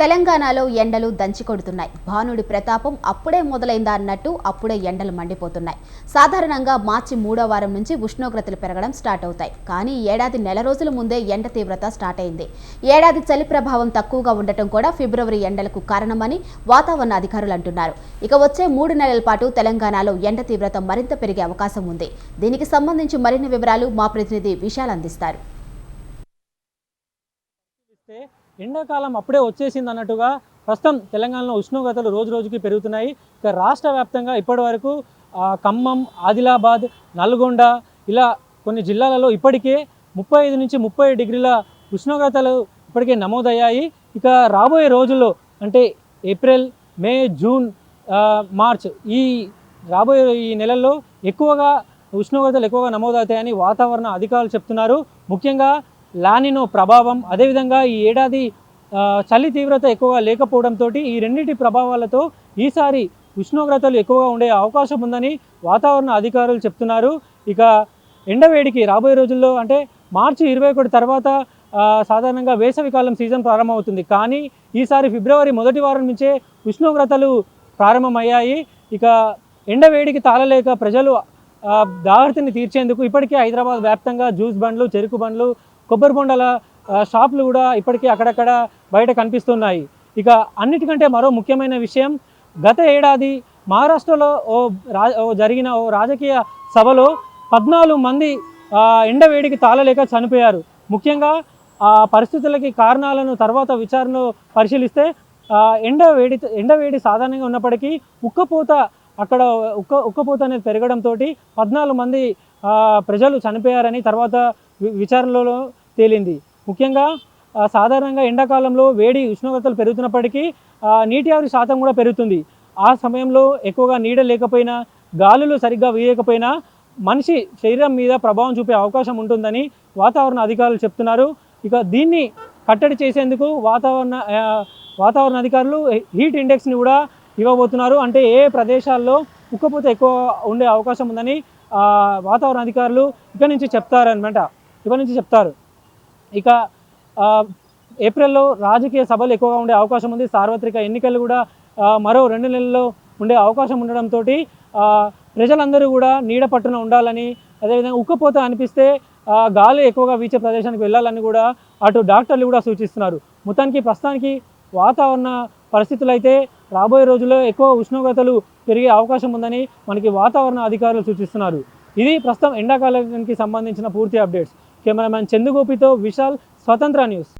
తెలంగాణలో ఎండలు దంచికొడుతున్నాయి భానుడి ప్రతాపం అప్పుడే మొదలైందా అన్నట్టు అప్పుడే ఎండలు మండిపోతున్నాయి. సాధారణంగా మార్చి మూడో వారం నుంచి ఉష్ణోగ్రతలు పెరగడం స్టార్ట్ అవుతాయి. కానీ ఏడాది నెల రోజుల ముందే ఎండ తీవ్రత స్టార్ట్ అయింది. ఏడాది చలి ప్రభావం తక్కువగా ఉండటం కూడా ఫిబ్రవరి ఎండలకు కారణమని వాతావరణ అధికారులు అంటున్నారు. ఇక వచ్చే మూడు నెలల పాటు తెలంగాణలో ఎండ తీవ్రత మరింత పెరిగే అవకాశం ఉంది. దీనికి సంబంధించి మరిన్ని వివరాలు మా ప్రతినిధి విశాల్ అందిస్తారు. చూస్తే ఎండాకాలం అప్పుడే వచ్చేసింది అన్నట్టుగా ప్రస్తుతం తెలంగాణలో ఉష్ణోగ్రతలు రోజు రోజుకి పెరుగుతున్నాయి. ఇక రాష్ట్ర వ్యాప్తంగా ఇప్పటి వరకు ఖమ్మం ఆదిలాబాద్ నల్గొండ ఇలా కొన్ని జిల్లాలలో ఇప్పటికే ముప్పై ఐదు నుంచి ముప్పై డిగ్రీల ఉష్ణోగ్రతలు ఇప్పటికే నమోదయ్యాయి. ఇక రాబోయే రోజుల్లో అంటే ఏప్రిల్ మే జూన్ మార్చ్ ఈ రాబోయే ఈ నెలల్లో ఎక్కువగా ఉష్ణోగ్రతలు ఎక్కువగా నమోదవుతాయని వాతావరణ అధికారులు చెప్తున్నారు. ముఖ్యంగా లానినో ప్రభావం అదేవిధంగా ఈ ఏడాది చలి తీవ్రత ఎక్కువగా లేకపోవడంతో ఈ రెండింటి ప్రభావాలతో ఈసారి ఉష్ణోగ్రతలు ఎక్కువగా ఉండే అవకాశం ఉందని వాతావరణ అధికారులు చెప్తున్నారు. ఇక ఎండవేడికి రాబోయే రోజుల్లో అంటే మార్చి ఇరవై ఒకటి తర్వాత సాధారణంగా వేసవికాలం సీజన్ ప్రారంభమవుతుంది. కానీ ఈసారి ఫిబ్రవరి మొదటి వారం నుంచే ఉష్ణోగ్రతలు ప్రారంభమయ్యాయి. ఇక ఎండవేడికి తాళలేక ప్రజలు ఆ, దాహర్తిని తీర్చేందుకు ఇప్పటికే హైదరాబాద్ వ్యాప్తంగా జ్యూస్ బండ్లు చెరుకు బండ్లు కొబ్బరి బొండాల షాపులు కూడా ఇప్పటికీ అక్కడక్కడ బయట కనిపిస్తున్నాయి. ఇక అన్నిటికంటే మరో ముఖ్యమైన విషయం గత ఏడాది మహారాష్ట్రలో ఓ రా ఓ జరిగిన ఓ రాజకీయ సభలో పద్నాలుగు మంది ఎండవేడికి తాళలేక చనిపోయారు. ముఖ్యంగా ఆ పరిస్థితులకి కారణాలను తర్వాత విచారణలో పరిశీలిస్తే ఎండ వేడి ఎండ వేడి సాధారణంగా ఉన్నప్పటికీ ఉక్కపోత అక్కడ ఉక్క ఉక్కపోత అనేది పెరగడంతో పద్నాలుగు మంది ప్రజలు చనిపోయారని తర్వాత వి- విచారణలో తేలింది. ముఖ్యంగా సాధారణంగా ఎండాకాలంలో వేడి ఉష్ణోగ్రతలు పెరుగుతున్నప్పటికీ నీటి ఆవిరి శాతం కూడా పెరుగుతుంది. ఆ సమయంలో ఎక్కువగా నీడ లేకపోయినా గాలులు సరిగ్గా వీయకపోయినా మనిషి శరీరం మీద ప్రభావం చూపే అవకాశం ఉంటుందని వాతావరణ అధికారులు చెప్తున్నారు. ఇక దీన్ని కట్టడి చేసేందుకు వాతావరణ వాతావరణ అధికారులు హీట్ ఇండెక్స్ని కూడా ఇవ్వబోతున్నారు. అంటే ఏ ప్రదేశాల్లో ఉక్కపోత ఎక్కువ ఉండే అవకాశం ఉందని వాతావరణ అధికారులు ఇక్కడి నుంచి చెప్తారనమాట ఇక్కడి నుంచి చెప్తారు. ఇక ఏప్రిల్లో రాజకీయ సభలు ఎక్కువగా ఉండే అవకాశం ఉంది. సార్వత్రిక ఎన్నికలు కూడా మరో రెండు నెలల్లో ఉండే అవకాశం ఉండడంతో ప్రజలందరూ కూడా నీడ పట్టున ఉండాలని అదేవిధంగా ఉక్కపోత అనిపిస్తే గాలి ఎక్కువగా వీచే ప్రదేశానికి వెళ్ళాలని కూడా అటు డాక్టర్లు కూడా సూచిస్తున్నారు. మొత్తానికి ప్రస్తుతానికి వాతావరణ పరిస్థితులు అయితే రాబోయే రోజుల్లో ఎక్కువ ఉష్ణోగ్రతలు పెరిగే అవకాశం ఉందని మనకి వాతావరణ అధికారులు సూచిస్తున్నారు. ఇది ప్రస్తుతం ఎండాకాలానికి సంబంధించిన పూర్తి అప్డేట్స్. కెమెరామ్యాన్ చందుగోపితో విశాల్ స్వతంత్ర న్యూస్.